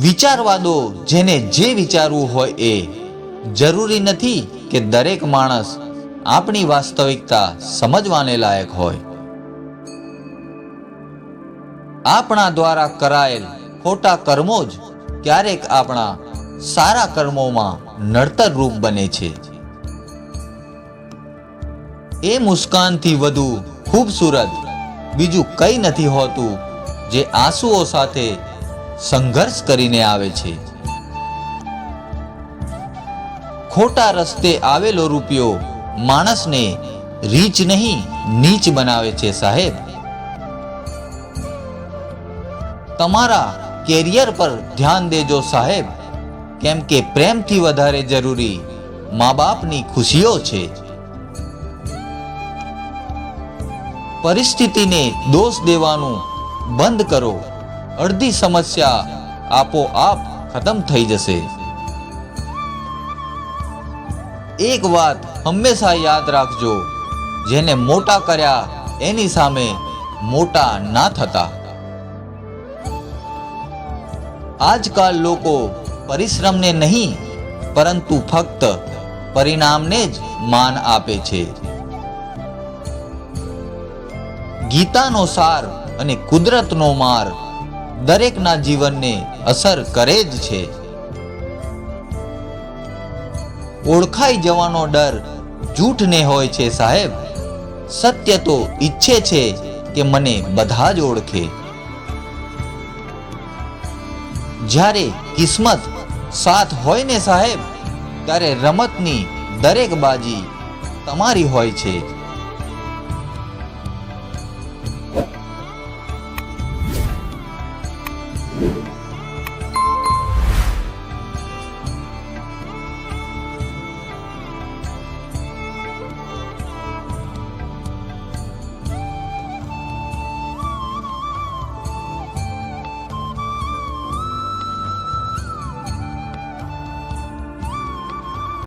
વિચારવા દો જેને જે વિચારવું હોય એ. જરૂરી નથી કે દરેક માણસ આપણી વાસ્તવિકતા સમજવાને લાયક હોય. આપણા દ્વારા કરાયેલ ખોટા કર્મો જ ક્યારેક આપણા સારા કર્મોમાં નડતર રૂપ બને છે. એ મુસ્કાનથી વધુ ખૂબસૂરત બીજું કંઈ નથી હોતું જે આંસુઓ સાથે સંઘર્ષ કરીને આવે છે. ખોટા રસ્તે આવેલો રૂપિયો માણસને રીચ નહીં, નીચ બનાવે છે સાહેબ. તમારા કેરિયર પર ધ્યાન દેજો સાહેબ. કેમ કે પ્રેમથી વધારે જરૂરી મા બાપની ખુશીઓ છે. પરિસ્થિતિને દોષ દેવાનું બંધ કરો. અડધી સમસ્યા આપોઆપ ખતમ થઈ જશે. એક વાત હંમેશા યાદ રાખજો, જેને મોટા કર્યા એની સામે મોટા ના થતા. આજકાલ લોકો પરિશ્રમને નહીં, પરંતુ ફક્ત પરિણામને જ માન આપે છે. ગીતાનો સાર અને કુદરતનો માર દરેકના જીવનને અસર કરે જ છે. ઓળખાઈ જવાનો ડર જૂઠને હોય છે સાહેબ. સત્ય તો ઈચ્છે છે કે મને બધા જ ઓળખે. જ્યારે કિસ્મત સાથ હોય ને સાહેબ, ત્યારે રમતની દરેક બાજી તમારી હોય છે.